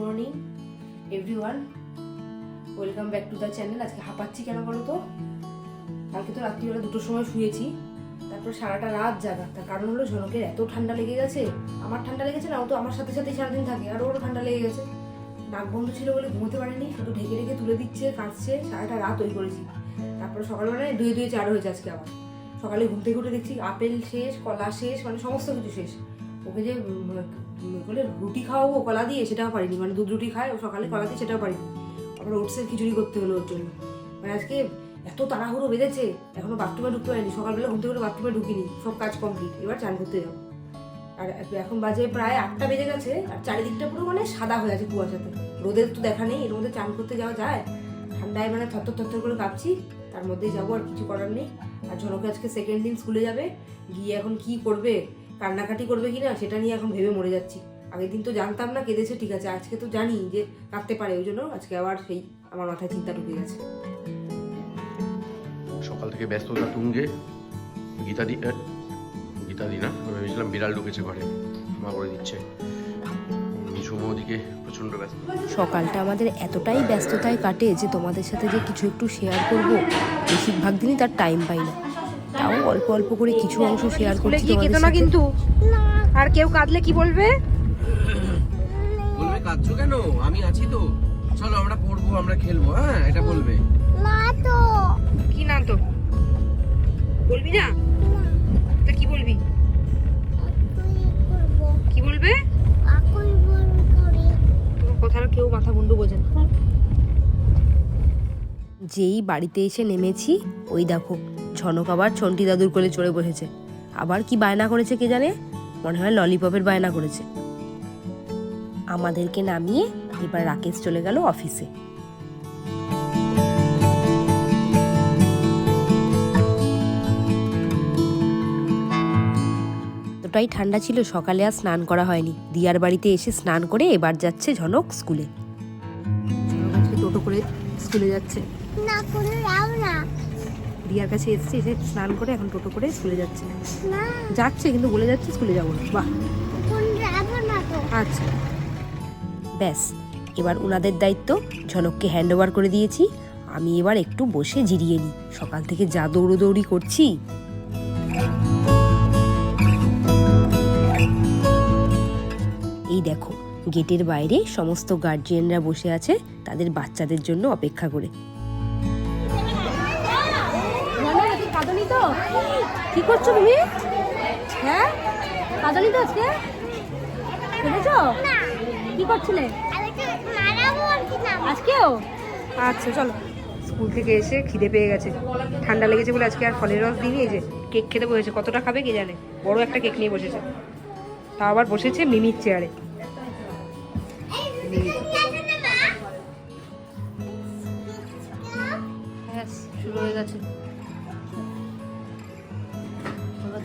Morning everyone welcome back to the channel আজকে হাঁপাচ্ছি কেন বলো তো? কালকে তো রাত্রিবেলা দুটোর সময় শুয়েছি। তারপর সারাটা রাত জাগা তার কারণ হলো ঝনকের এত ঠান্ডা লেগে গেছে। আমার ঠান্ডা লেগেছে না, ও তো আমার সাথে সাথেই সারাদিন থাকে। আর ওরও ঠান্ডা লেগে গেছে। নাক বন্ধ ছিল বলে ঘুমোতে পারেনি। শুধু ঢেকে ঢেকে তুলে দিচ্ছে, কাঁদছে। সারাটা রাত ওই করেছি। তারপরে সকালবেলায় দুই দুই চার হয়েছে আজকে আবার। সকালে ঘুম থেকে উঠে দেখছি আপেল শেষ, কলা শেষ মানে সমস্ত কিছু শেষ। ওকে যে বলে, রুটি খাওয়াবো, কলা দিয়ে? সেটাও পারিনি। মানে দুধ রুটি খায়, ও সকালে কলা দিয়ে সেটাও পারিনি। আবার ওটসের খিচুড়ি করতে হলো ওর জন্য। মানে আজকে এত তাড়াহুড়ো বেঁধেছে, এখনও বাথরুমে ঢুকতে পারিনি। সকালবেলা ঘুম থেকে বাথরুমে ঢুকিনি, সব কাজ কমপ্লিট এবার চান করতে যাব। আর এখন বাজে প্রায় আটটা বেজে গেছে, আর চারিদিকটা পুরো মানে সাদা হয়ে আছে কুয়াশাতে। রোদের তো দেখা নেই, এর মধ্যে চান করতে যাওয়া যায়? ঠান্ডায় মানে থরথর থরথর করে কাঁপছি, তার মধ্যেই যাব, আর কিছু করার নেই। আর ঝনকে আজকে সেকেন্ড দিন স্কুলে যাবে, গিয়ে এখন কি করবে? কান্নাকাটি করবে কি না সেটা নিয়ে এখন ভেবে মরে যাচ্ছি। আগের দিন তো জানতাম না কেঁদেছে ঠিক আছে আজকে তো জানি যে কাঁদতে পারে ওই জন্য আজকে আবার সেই আমার মাথায় চিন্তা ঢুকে গেছে। সকাল থেকে ব্যস্ততা তুঙ্গে। গীতাদি গীতাদি না ভেবেছিলাম বিড়াল ঢুকেছে ঘরে মা করে দিচ্ছে। ব্যস্ত। সকালটা আমাদের এতটাই ব্যস্ততায় কাটে যে তোমাদের সাথে যে কিছু একটু শেয়ার করব বেশিরভাগ দিনই তার টাইম পাই না। তাও অল্প অল্প করে কিছু অংশ শেয়ার করছি কেতো না কিন্তু? আর কেউ কাঁদলে কি বলবে? বলবে কাঁদছো কেন? আমি আছি তো। চলো আমরা পড়ব আমরা খেলব হ্যাঁ এটা বলবে। কি না তো বলবি না? তা কি বলবি? কি বলবে? তোমার কথা কেউ মাথা মুন্ডু বোঝে না। যেই বাড়িতে এসে নেমেছি ওই দেখো ঝনক আবার ছন্টি দাদুর কোলে চড়ে বসেছে। আবার কি বায়না করেছে কে জানে? মনে হয় ললিপপের বায়না করেছে। আমাদেরকে নামিয়ে এবার রাকেশ চলে গেল অফিসে। এতটাই ঠান্ডা ছিল, সকালে আর স্নান করা হয়নি। দিয়ার বাড়িতে এসে স্নান করে এবার যাচ্ছে ঝনক স্কুলে। টোটো করে স্কুলে যাচ্ছে। না যাও না। দিয়ার কাছে এসছে এসে স্নান করে এখন টোটো করে স্কুলে যাচ্ছে। যাচ্ছে কিন্তু বলে যাচ্ছে স্কুলে যাব না। বাহ। আচ্ছা। ব্যাস এবার ওনাদের দায়িত্ব। ঝনককে হ্যান্ড ওভার করে দিয়েছি। আমি এবার একটু বসে জিরিয়ে নিই। সকাল থেকে যা দৌড়োদৌড়ি করছি। এই দেখো গেটের বাইরে সমস্ত গার্জিয়ানরা বসে আছে তাদের বাচ্চাদের জন্য অপেক্ষা করে। কাঁদনি তো? কি করছ তুমি? হ্যাঁ? কাঁদনি তো আজকে? ভেবেছো কি করছিলে? আজকেও? আচ্ছা চলো। স্কুল থেকে এসে খিদে পেয়ে গেছে। ঠান্ডা লেগেছে বলে আজকে আর ফলের রস দিইনি। এই যে কেক খেতে বসেছে। কতটা খাবে কে জানে? বড় একটা কেক নিয়ে বসেছে। তা আবার বসেছে মিমির চেয়ারে। ব্যাস শুরু হয়ে গেছে।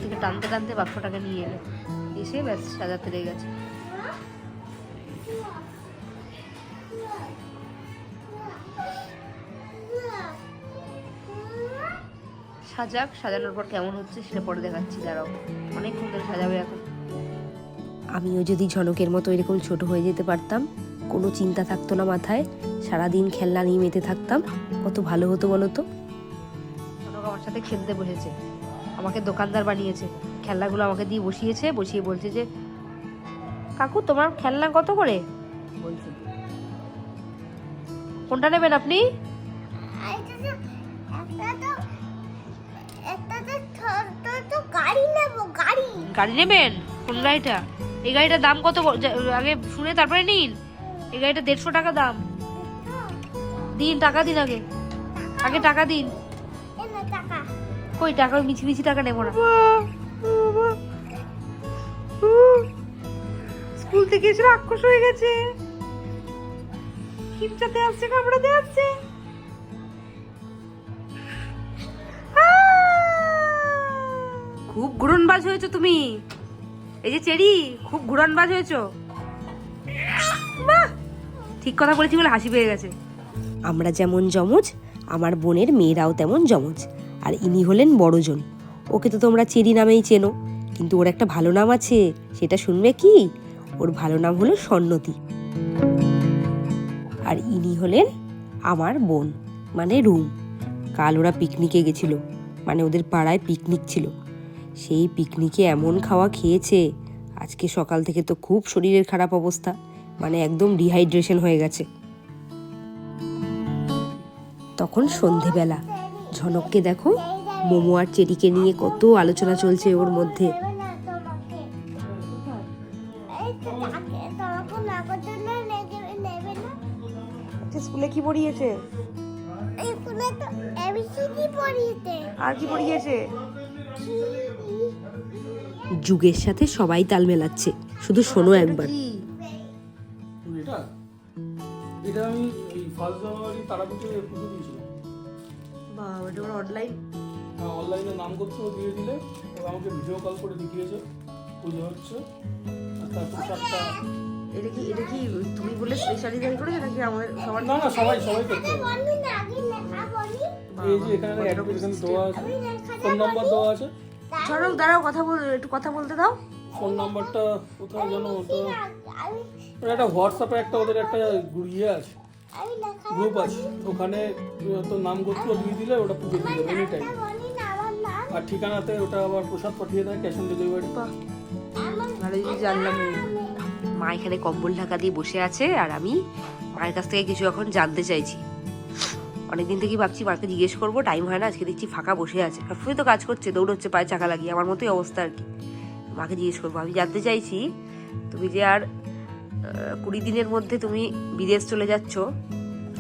থেকে টানতে টানতে বাক্সটাকে নিয়ে এলো। এসে ব্যাস সাজাতে লেগে গেছে। সাজাক সাজানোর পর কেমন হচ্ছে সেটা পরে দেখাচ্ছি দাঁড়াও। অনেক সুন্দর সাজাবে এখন। আমিও যদি ঝনকের মতো এরকম ছোট হয়ে যেতে পারতাম কোনো চিন্তা থাকতো না মাথায় সারাদিন খেলনা নিয়ে মেতে থাকতাম কত ভালো হতো বলো তো? কনক আমার সাথে খেলতে বসেছে। আমাকে দোকানদার বানিয়েছে। খেলনাগুলো আমাকে দিয়ে বসিয়েছে, বসিয়ে বলছে যে, কাকু, তোমার খেলনা কত করে? বলছে। কোনটা নেবেন আপনি? গাড়ি নেব গাড়ি গাড়ি নেবেন? কোন গাড়িটা? এই গাড়িটার দাম কত আগে শুনে তারপরে নিন। এই গাড়িটা দেড়শো টাকা দাম। দিন, টাকা দিন আগে। আগে টাকা দিন। কই টাকা মিছি মিছি টাকা নেব না। স্কুল থেকে এসে রাক্ষস হয়ে গেছে। খিপচাতে আসছে কামড়াতে আসছে। খুব ঘুরনবাজ হয়েছো তুমি। এই যে চেরি খুব ঘুরনবাজ হয়েছো! ঠিক কথা বলেছি বলে হাসি পেয়ে গেছে। আমরা যেমন যমজ আমার বোনের মেয়েরাও তেমন যমজ। আর ইনি হলেন বড়জন। ওকে তো তোমরা চেরি নামেই চেনো। কিন্তু ওর একটা ভালো নাম আছে, সেটা শুনবে কি? ওর ভালো নাম হলো সন্নতি আর ইনি হলেন আমার বোন মানে রুম। কাল ওরা পিকনিকে গেছিল মানে ওদের পাড়ায় পিকনিক ছিল। সেই পিকনিকে এমন খাওয়া খেয়েছে, আজকে সকাল থেকে তো খুব শরীরের খারাপ অবস্থা মানে একদম ডিহাইড্রেশন হয়ে গেছে। তখন সন্ধেবেলা ঝনককে দেখো মোমো আর চেরিকে নিয়ে কত আলোচনা চলছে ওর মধ্যে। না স্কুলে কি পড়িয়েছে? আর কি পড়িয়েছে? যুগের সাথে সবাই তাল মেলাচ্ছে। শুধু শোনো একবার। এটা এটা আমি ফার্স্ট জানুয়ারি তারাপীঠে পুজো দিয়েছিলাম অনলাইন হ্যাঁ অনলাইনে নাম করতে দিয়ে দিলে ওরা আমাকে ভিডিও কল করে দেখিয়েছে পুজো হচ্ছে আর তার পোশাকটা এটা কি এটা কি তুমি বলে স্পেশালি জারি করেছ নাকি আমাদের সবার? না না সবাই সবাই করতে এই যে এখানে অ্যাড্রেস এখানে দেওয়া আছে ফোন নাম্বার দেওয়া আছে। ঝনক দাঁড়াও কথা বল একটু কথা বলতে দাও। ফোন নাম্বারটা কোথায় জানো ওটা একটা হোয়াটসঅ্যাপে একটা ওদের একটা ইয়ে আছে। গ্রুপ আছে। ওখানে তো নাম গোত্র দিয়ে দিলে ওটা পুজো দিয়ে দেবে এনি টাইম বলি না আমার নাম। আর ঠিকানাতে ওটা আবার প্রসাদ পাঠিয়ে দেয় ক্যাশ অন ডেলিভারি ভালো জিনিস জানলাম মা এখানে কম্বল ঢাকা দিয়ে বসে আছে আর আমি মায়ের কাছ থেকে কিছু এখন জানতে চাইছি। অনেকদিন থেকেই ভাবছি মাকে জিজ্ঞেস করব টাইম হয় না আজকে দেখছি ফাঁকা বসে আছে। সবসময় তো কাজ করছে দৌড়চ্ছে পায়ে চাকা লাগিয়ে আমার মতোই অবস্থা আর কি। মাকে জিজ্ঞেস করব আমি জানতে চাইছি তুমি যে আর কুড়ি দিনের মধ্যে তুমি বিদেশ চলে যাচ্ছ।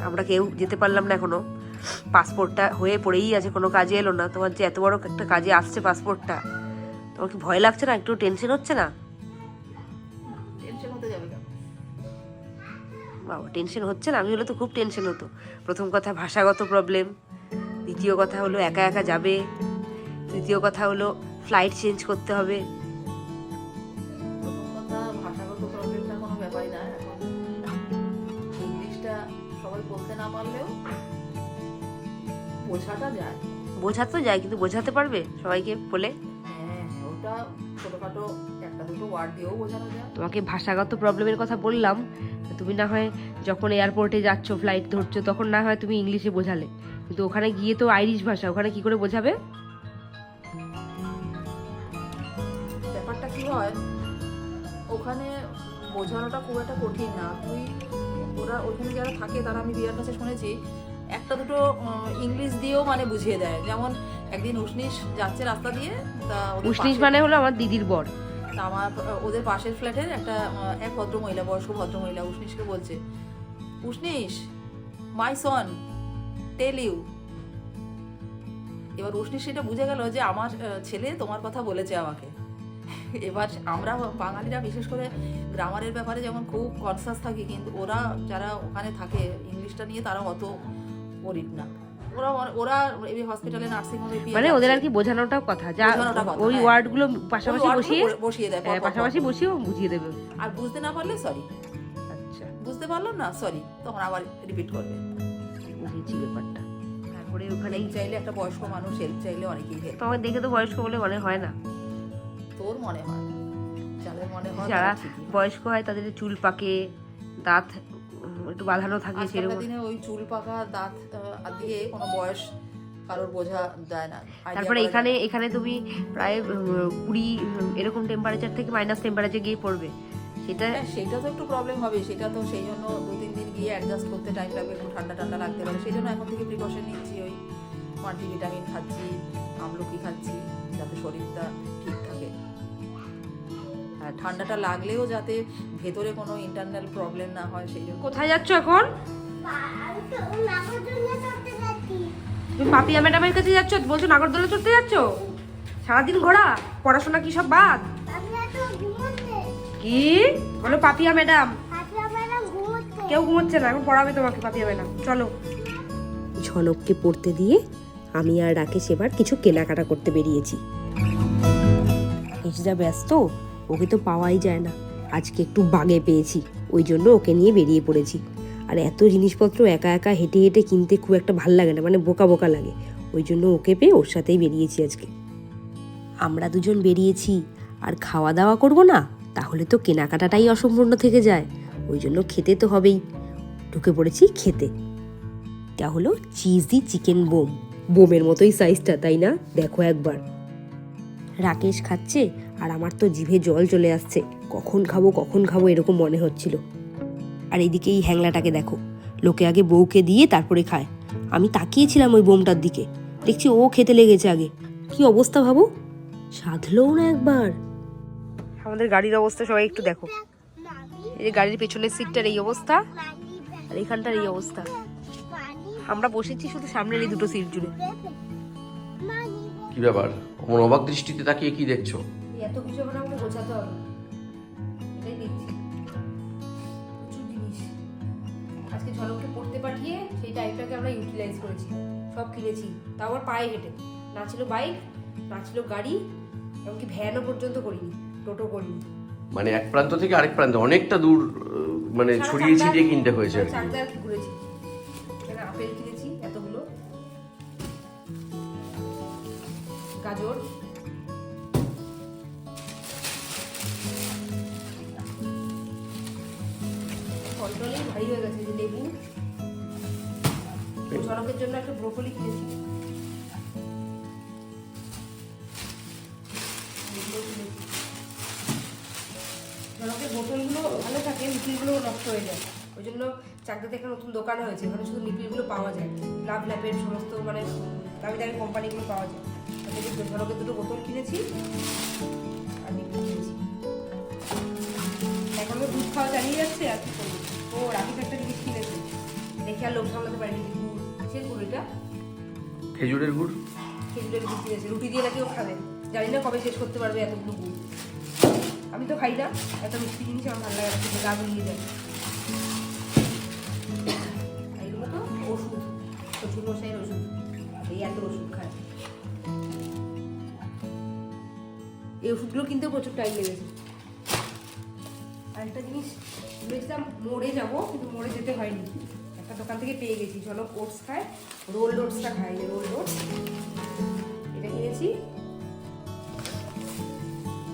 আমরা কেউ যেতে পারলাম না এখনও। পাসপোর্টটা হয়ে পড়েই আছে কোনো কাজে এলো না। তোমার যে এত বড় একটা কাজে আসছে পাসপোর্টটা তোমার কি ভয় লাগছে না? একটু টেনশন হচ্ছে না? টেনশন হতে যাবে কেন? বাবা টেনশন হচ্ছে না। আমি হলে তো খুব টেনশন হতো। প্রথম কথা ভাষাগত প্রবলেম দ্বিতীয় কথা হলো একা একা যাবে তৃতীয় কথা হলো ফ্লাইট চেঞ্জ করতে হবে। বোঝাটা যায়। বোঝাতে তো যায় কিন্তু বোঝাতে পারবে সবাইকে বলে? হ্যাঁ ওটা ছোটোখাটো একটা দুটো ওয়ার্ড দিয়েও বোঝানো যায়। তোমাকে ভাষাগত প্রবলেমের কথা বললাম তুমি না হয় যখন এয়ারপোর্টে যাচ্ছ ফ্লাইট ধরছো তখন না হয় তুমি ইংলিশে বোঝালে। কিন্তু ওখানে গিয়ে তো আইরিশ ভাষা ওখানে কি করে বোঝাবে? ব্যাপারটা কি হয় ওখানে বোঝানোটা খুব একটা কঠিন না। তুই ওরা ওইখানে যারা থাকে তারা আমি বিয়ার কাছে শুনেছি একটা দুটো ইংলিশ দিয়েও মানে বুঝিয়ে দেয়। যেমন একদিন উষ্ণিস যাচ্ছে রাস্তা দিয়ে তা উষ্ণিস মানে হলো আমার দিদির বর। তা আমার ওদের পাশের ফ্ল্যাটের একটা এক ভদ্র মহিলা বয়স্ক ভদ্র মহিলা উষ্ণিসকে বলছে উষ্ণিস মাই সন টেল ইউ এবার উষ্ণিস সেটা বুঝে গেল যে আমার ছেলে তোমার কথা বলেছে আমাকে। এবার আমরা বাঙালিরা বিশেষ করে গ্রামারের ব্যাপারে যেমন খুব কনসাস থাকি কিন্তু ওরা যারা ওখানে থাকে ইংলিশটা নিয়ে তারা অত করিত না। ওরা ওরা এই হসপিটালে নার্সিং হোমে মানে ওদের আর কি বোঝানোটাও কথা। যা ওই হ্যাঁ। ওয়ার্ডগুলো পাশাপাশি বসিয়ে বসিয়ে দেয় হ্যাঁ, পাশাপাশি পর। বসিয়েও বুঝিয়ে দেবে। আর বুঝতে না পারলে সরি আচ্ছা। বুঝতে পারলাম না সরি তখন আবার রিপিট করবে। বুঝেছি ব্যাপারটা। তারপরে ওখানে চাইলে একটা বয়স্ক মানুষ হেল্প চাইলে অনেকেই হেল্প তোমাকে দেখে তো বয়স্ক বলে মনে হয় না। তোর মনে হয়? যাদের মনে হয় যারা বয়স্ক হয় তাদের চুল পাকে দাঁত একটু বাঁধানো থাকে সেরকম। দিনে ওই চুল পাকা দাঁত দিয়ে কোনো বয়স কারোর বোঝা যায় না। তারপরে এখানে এখানে তুমি প্রায় কুড়ি এরকম টেম্পারেচার থেকে মাইনাস টেম্পারেচার গিয়ে পড়বে। সেটা হ্যাঁ, সেটা তো একটু প্রবলেম হবে। সেটা তো সেই জন্য দু তিন দিন গিয়ে অ্যাডজাস্ট করতে টাইম লাগবে একটু ঠান্ডা ঠান্ডা লাগতে পারে। সেই জন্য এখন থেকে প্রিকশন নিচ্ছি ওই মাল্টিভিটামিন খাচ্ছি আমলকি খাচ্ছি যাতে শরীরটা ঠান্ডাটা লাগলেও যাতে ভেতরে কোনো ইন্টারনাল প্রবলেম না হয় সেই জন্য। কোথায় যাচ্ছ এখন? তুমি পাপিয়া ম্যাডামের কাছে যাচ্ছ? বলছো নাগরদোলা চড়তে যাচ্ছ? সারাদিন ঘোরা? পড়াশোনা কি সব বাদ? আমি তো কি? বলো পাপিয়া ম্যাডাম হাতরা ম্যাডাম। ঘুমোচ্ছে কেউ ঘুমোচ্ছে না এখন পড়াবে তোমাকে পাপিয়া ম্যাডাম। চলো। ঝনককে পড়তে দিয়ে আমি আর রাকেশ এবার কিছু কেনাকাটা করতে বেরিয়েছি। যা ব্যস্ত ওকে তো পাওয়াই যায় না। আজকে একটু বাগে পেয়েছি, ওই জন্য ওকে নিয়ে বেরিয়ে পড়েছি। আর এত জিনিসপত্র একা একা হেঁটে হেঁটে কিনতে খুব একটা ভালো লাগে না মানে বোকা বোকা লাগে। ওই জন্য ওকে পেয়ে ওর সাথেই বেরিয়েছি আজকে। আমরা দুজন বেরিয়েছি, আর খাওয়া দাওয়া করব না, তাহলে তো কেনাকাটাটাই অসম্পূর্ণ থেকে যায়। ওই জন্য খেতে তো হবেই। ঢুকে পড়েছি খেতে। এটা হলো চিজি চিকেন বোম। বোমের মতোই সাইজটা তাই না? দেখো একবার। রাকেশ খাচ্ছে আর আমার তো জিভে জল চলে আসছে। কখন খাব কখন খাব এরকম মনে হচ্ছিল। আর এইদিকে এই হ্যাংলাটাকে দেখো লোকে আগে বউকে দিয়ে তারপরে খায়। আমি তাকিয়েছিলাম ওই বোমটার দিকে দেখছি ও খেতে লেগেছে আগে। কি অবস্থা ভাবো? সাধলেও না একবার। আমাদের গাড়ির অবস্থা সবাই একটু দেখো। এই গাড়ির পেছনের সিটটার এই অবস্থা আর এখানটার এই অবস্থা। আমরা বসেছি শুধু সামনের এই দুটো সিট জুড়ে। কি ব্যাপার? অমন অবাক দৃষ্টিতে তাকিয়ে কি দেখছ? এত কিছু এখন আমাকে বোঝাতে হবে। এটাই দেখছি। প্রচুর জিনিস। আজকে ঝলককে পড়তে পাঠিয়ে সেই টাইমটাকে আমরা ইউটিলাইজ করেছি। সব কিনেছি। তাও আবার পায়ে হেঁটে। না ছিল বাইক না ছিল গাড়ি এমনকি ভ্যানও পর্যন্ত করিনি। টোটো করিনি। মানে এক প্রান্ত থেকে আরেক প্রান্ত অনেকটা দূর মানে ছড়িয়ে ছিটিয়ে কিনতে হয়েছে আর কি। ঘুরেছি আপেল কিনেছি এতগুলো। গাজর। ফল টলেই ভারী হয়ে গেছে যে লেবু ঝড়কের জন্য একটা ব্রোকলি কিনেছি এগুলো বোতলগুলো ভালো থাকে লিকুইডগুলো নষ্ট হয়ে যায়। ওই জন্য চাকরিতে একটা নতুন দোকান হয়েছে ওখানে শুধু লিকুইডগুলো পাওয়া যায়। লাভ ল্যাপের সমস্ত মানে দামি দামি কোম্পানিগুলো পাওয়া যায়। ঝড়কের দুটো বোতল কিনেছি আর লিকুইড কিনেছি। এখন তো দুধ খাওয়া চালিয়ে যাচ্ছে আর কি ও রাখিস একটা জিনিস কিনেছে। দেখে আর লোক সামলাতে পারিনি গুড় কিসের গুড় এটা খেজুরের গুড়? খেজুরের গুড় কিনেছে। রুটি দিয়ে নাকি ও খাবে। জানি না কবে শেষ করতে পারবে এতগুলো গুড়। আমি তো খাই না। এত মিষ্টি জিনিস আমার ভালো লাগে না গা গুলিয়ে যায়। এগুলো তো? ওষুধ। শ্বশুর মশাইয়ের ওষুধ। এই এত ওষুধ খায়। এই ওষুধগুলো কিনতে প্রচুর টাইম লেগেছে। আরেকটা জিনিস ভেবেছিলাম মোড়ে যাব কিন্তু মোড়ে যেতে হয়নি। একটা দোকান থেকে পেয়ে গেছি। চলো ওটস খায় রোল ওটসটা খাই রোল ওটস এটা কিনেছি।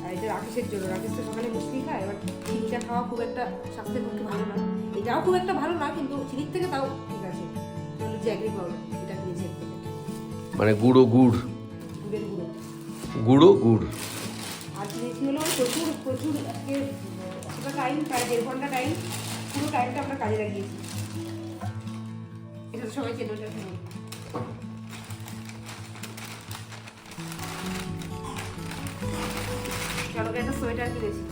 আর এটা রাকেশের জন্য। রাকেশ তো সকালে মুসলি খায় এবার চিনিটা খাওয়া খুব একটা স্বাস্থ্যের পক্ষে ভালো না। এটাও খুব একটা ভালো না কিন্তু চিনির থেকে তাও ঠিক আছে। হলো জ্যাগরি পাউডার এটা কিনেছি মানে গুঁড়ো গুড়। গুঁড়ো। গুঁড়ো গুড়। আর কিনেছি হলো প্রচুর প্রচুর আজকে একটা টাইম প্রায় দেড় ঘণ্টা টাইম পুরো টাইমটা আমরা কাজে লাগিয়েছি। এটা সবাই চেনো চলকে একটা সোয়েটার কিনেছি।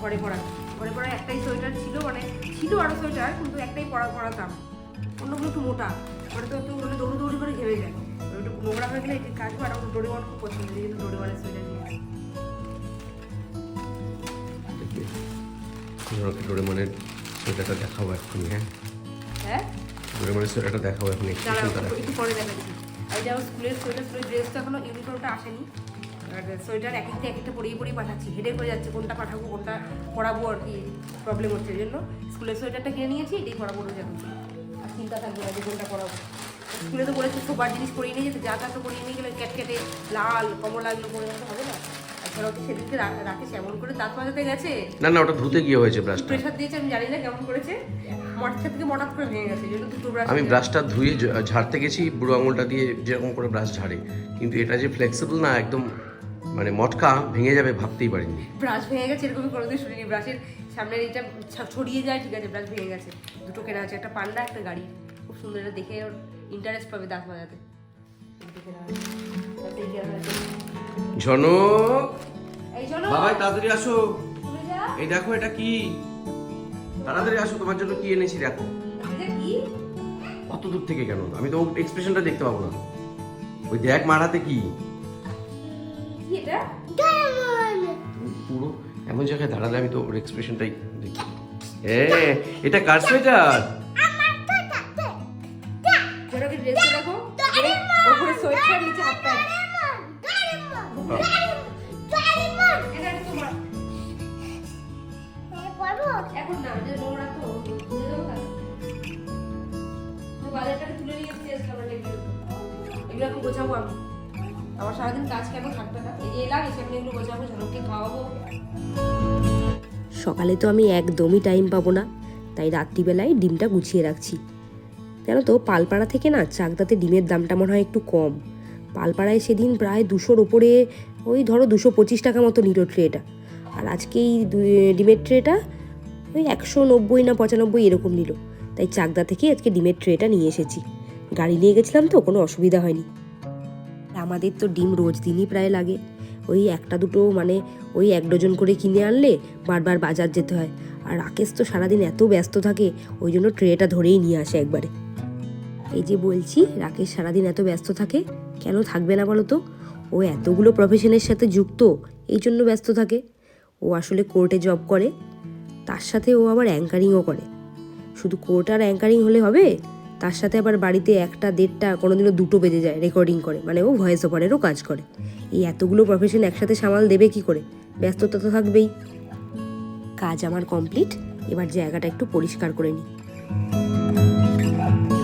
ঘরে পরা। ঘরে পরা একটাই সোয়েটার ছিল মানে ছিল আরও সোয়েটার কিন্তু একটাই পরা পরাতাম। অন্যগুলো একটু মোটা। ওটা তো মানে দৌড়ি দৌড়ি করে ঘেমে যায়। একটু নোংরা হয়ে গেলে এটি কাটবো আর আমার ডোরেমন খুব পছন্দ। জন্য ডোরেমনের সোয়েটার কিনেছি ডোরেমনের সোয়েটারটা দেখাবো এক্ষুনি হ্যাঁ? হ্যাঁ? ডোরেমনের সোয়েটারটা দেখাবো এখন একটু পরে দেখাচ্ছি আর এটা আমার স্কুলের সোয়েটার স্কুলের ড্রেস তো এখনও ইউনিফর্মটা আসেনি। আর সোয়েটার এক একটা এক একটা পরিয়ে পরিয়ে পাঠাচ্ছি। হেডে হয়ে যাচ্ছে কোনটা পাঠাবো কোনটা পরাবো আর কি প্রবলেম হচ্ছে। এই জন্য স্কুলের সোয়েটারটা কিনে নিয়েছি এটাই পরাবো রোজ এখন আর চিন্তা থাকবে না যে কোনটা পরাবো। স্কুলে তো বলেছে সবার জিনিস পরিয়ে নিয়ে যেতে যা তা তো পরিয়ে নিয়ে গেলে ক্যাটকেটে লাল কমলা এগুলো পরে হবে না? আর তো সেদিনকে রাকেশ এমন করে দাঁত মাজাতে গেছে? না না ওটা ধুতে গিয়ে হয়েছে ব্রাশটা প্রেশার দিয়েছে আমি জানি না কেমন করেছে। মটকা থেকে মটাত করে ভেঙে গেছে দুটো ব্রাশ আমি ব্রাশটা ধুয়ে ঝাড়তে গেছি বুড়ো আঙুলটা দিয়ে যেরকম করে ব্রাশ ঝাড়ে। কিন্তু এটা যে ফ্লেক্সিবল না একদম মানে মটকা ভেঙে যাবে ভাবতেই পারিনি। ব্রাশ ভেঙে গেছে এরকমই কোনোদিন শুনিনি। ব্রাশের সামনের এটা ছড়িয়ে যায় ঠিক আছে ব্রাশ ভেঙে গেছে। দুটো কেনা আছে একটা পান্ডা একটা গাড়ি। খুব সুন্দর এটা দেখে ওর ইন্টারেস্ট পাবে দাঁত আছে। ঝনক! বাবাই তাড়াতাড়ি আসো। এই দেখো এটা কি? তাড়াতাড়ি আসো তোমার জন্য কি এনেছি দেখো। এটা অত দূর থেকে কেন? আমি তো এক্সপ্রেশনটা দেখতে পাবো না। ওই দেখ মারাতে কি। কি এটা? তুমি পুরো এমন জায়গায় দাঁড়ালে আমি তো ওর এক্সপ্রেশনটাই দেখি। এ এটা কার সোয়েটার? দেখো। ওপরে সোয়েটার নিচে হাফ আমরা সারাদিন কাজ কেন থাকবে না? এই এলাম এসে আমি এগুলো গোছাবো খাওয়াবো। সকালে তো আমি একদমই টাইম পাবো না। তাই রাত্রিবেলায় ডিমটা গুছিয়ে রাখছি। জানো তো, পালপাড়া থেকে না চাকদাতে ডিমের দামটা মনে হয় একটু কম। পালপাড়ায় সেদিন প্রায় দুশোর ওপরে ওই ধরো দুশো পঁচিশ টাকা মতো নিল ট্রেটা আর আজকে এই ডিমের ট্রেটা ওই একশো নব্বই না পঁচানব্বই এরকম নিল। তাই চাকদা থেকে আজকে ডিমের ট্রেটা নিয়ে এসেছি। গাড়ি নিয়ে গেছিলাম তো, কোনো অসুবিধা হয়নি। আমাদের তো ডিম রোজ দিনই প্রায় লাগে। ওই একটা দুটো মানে ওই এক ডজন করে কিনে আনলে বারবার বাজার যেতে হয়। আর রাকেশ তো সারাদিন এত ব্যস্ত থাকে, ওই জন্য ট্রেটা ধরেই নিয়ে আসে একবারে। এই যে বলছি, রাকেশ সারাদিন এত ব্যস্ত থাকে, কেন থাকবে না বলো তো? ও এতগুলো প্রফেশনের সাথে যুক্ত, এই জন্য ব্যস্ত থাকে। ও আসলে কোর্টে জব করে। তার সাথে ও আবার অ্যাঙ্কারিংও করে। শুধু কোর্ট আর অ্যাঙ্কারিং হলে হবে তার সাথে আবার বাড়িতে একটা দেড়টা কোনোদিনও দুটো বেজে যায় রেকর্ডিং করে মানে ও ভয়েস ওভারেরও কাজ করে। এই এতগুলো প্রফেশন একসাথে সামাল দেবে কি করে? ব্যস্ততা তো থাকবেই। কাজ আমার কমপ্লিট এবার জায়গাটা একটু পরিষ্কার করে নিই।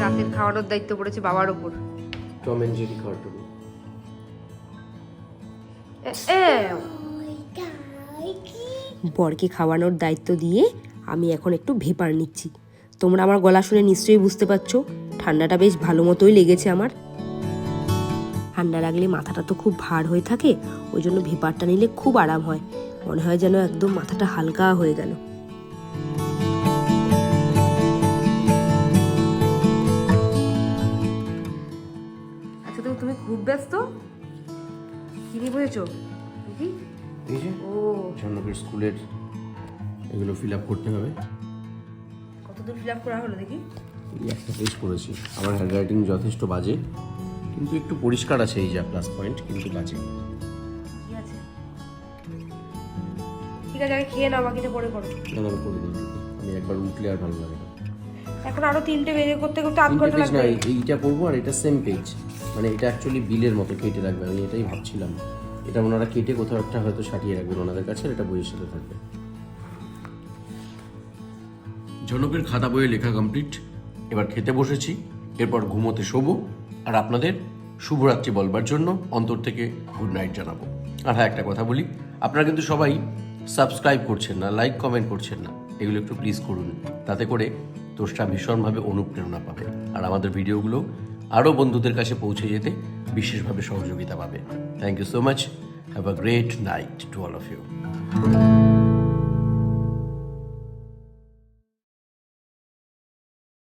রাতের খাওয়ানোর দায়িত্ব পড়েছে বাবার ওপর। টম অ্যান্ড জেরি বরকে খাওয়ানোর দায়িত্ব দিয়ে আমি এখন একটু ভেপার নিচ্ছি। তোমরা আমার গলা শুনে নিশ্চয়ই বুঝতে পারছ ঠান্ডাটা বেশ ভালো মতোই লেগেছে আমার। ঠান্ডা লাগলে মাথাটা তো খুব ভার হয়ে থাকে ওই জন্য ভেপারটা নিলে খুব আরাম হয়। মনে হয় যেন একদম মাথাটা হালকা হয়ে গেল। আচ্ছা তো তুমি খুব ব্যস্ত? কি নিয়ে বসেছো? দেখি এই যে। ঝর্ণকের স্কুলের এগুলো ফিল আপ করতে হবে। কতদূর ফিল আপ করা হলো দেখি? এই একটা পেজ করেছি। আমার হ্যান্ড রাইটিং যথেষ্ট বাজে কিন্তু একটু পরিষ্কার আছে এই যা প্লাস পয়েন্ট কিন্তু বাজে। ঠিক আছে? ঠিক আছে আগে খেয়ে নাও বাকিটা পরে করো। না না করে দিই আমি একবার উঠলে আর ভালো লাগে না। এখন আরও তিনটে করতে করতে আধ ঘণ্টা লাগবে। এইটা করব আর এটা সেম পেজ মানে এটা অ্যাকচুয়ালি বিলের মতো কেটে রাখবে আমি এটাই ভাবছিলাম। এটা ওনারা কেটে কোথাও একটা হয়তো সাটিয়ে রাখবেন ওনাদের কাছে এটা বইয়ের সাথে থাকবে। ঝনকের খাতা বইয়ে লেখা কমপ্লিট এবার খেতে বসেছি, এরপর ঘুমোতে শোবো, আর আপনাদের শুভরাত্রি বলবার জন্য অন্তর থেকে গুড নাইট জানাব। আর হ্যাঁ একটা কথা বলি, আপনারা কিন্তু সবাই সাবস্ক্রাইব করছেন না লাইক কমেন্ট করছেন না, এগুলো একটু প্লিজ করুন, তাতে করে তোষটা ভীষণভাবে অনুপ্রেরণা পাবে, আর আমাদের ভিডিওগুলো আরও বন্ধুদের কাছে পৌঁছে যেতে বিশেষভাবে সহযোগিতা পাবে। Thank you so much. Have a great night to all of you.